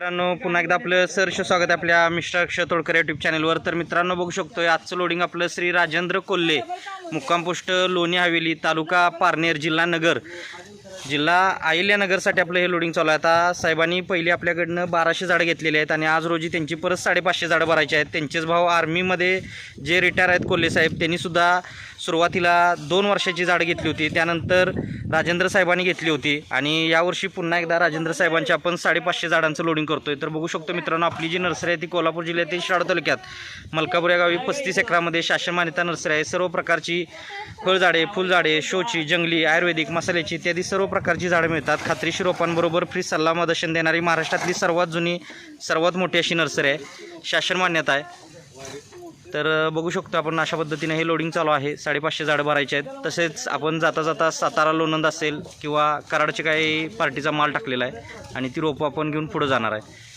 मित्रांनो पुन्हा एकदा आपलं सरश स्वागत आहे आपल्या मिस्टर अक्षय तोडकर युट्यूब चॅनलवर तर मित्रांनो बघू शकतोय आजचं लोडिंग आपलं श्री राजेंद्र कोल्हे मुक्काम पोस्ट लोणी हवेली तालुका पारनेर जिल्हा नगर. जिल्हा अहिल्यानगरसाठी आपलं हे लोडिंग चालू आहे. आता साहेबांनी पहिले आपल्याकडनं बाराशे झाडं घेतलेली आहेत आणि आज रोजी त्यांची परत साडेपाचशे झाडं भरायची आहेत. त्यांचेच भाऊ आर्मीमध्ये जे रिटायर आहेत कोल्हे साहेब त्यांनीसुद्धा सुरुवातीला दोन वर्षाची झाडं घेतली होती त्यानंतर राजेंद्र साहेबांनी घेतली होती आणि यावर्षी पुन्हा एकदा राजेंद्र साहेबांची आपण साडेपाचशे झाडांचं लोडिंग करतोय. तर बघू शकतो मित्रांनो आपली जी नर्सरी आहे ती कोल्हापूर जिल्ह्यातील शाळा तालुक्यात. मलकापूर या गावी पस्तीस एकरामध्ये शासन मान्यता नर्सरी आहे. सर्व प्रकारची फळझाडे फुलझाडे शोची जंगली आयुर्वेदिक मसाल्याची इत्यादी सर्व प्रकारची झाडं मिळतात. खात्रीशी रोपांबरोबर फ्री सल्लामदर्शन देणारी महाराष्ट्रातली सर्वात जुनी सर्वात मोठी अशी नर्सरी आहे. शासन मान्यता आहे. तर बघू शकतो आपण अशा पद्धतीने हे लोडिंग चालू आहे. साडेपाचशे झाडं भरायचे आहेत. तसेच आपण जाता जाता सातारा लोणंद असेल किंवा कराडचे काही पार्टीचा माल टाकलेला आहे आणि ती रोपं आपण घेऊन पुढं जाणार आहे.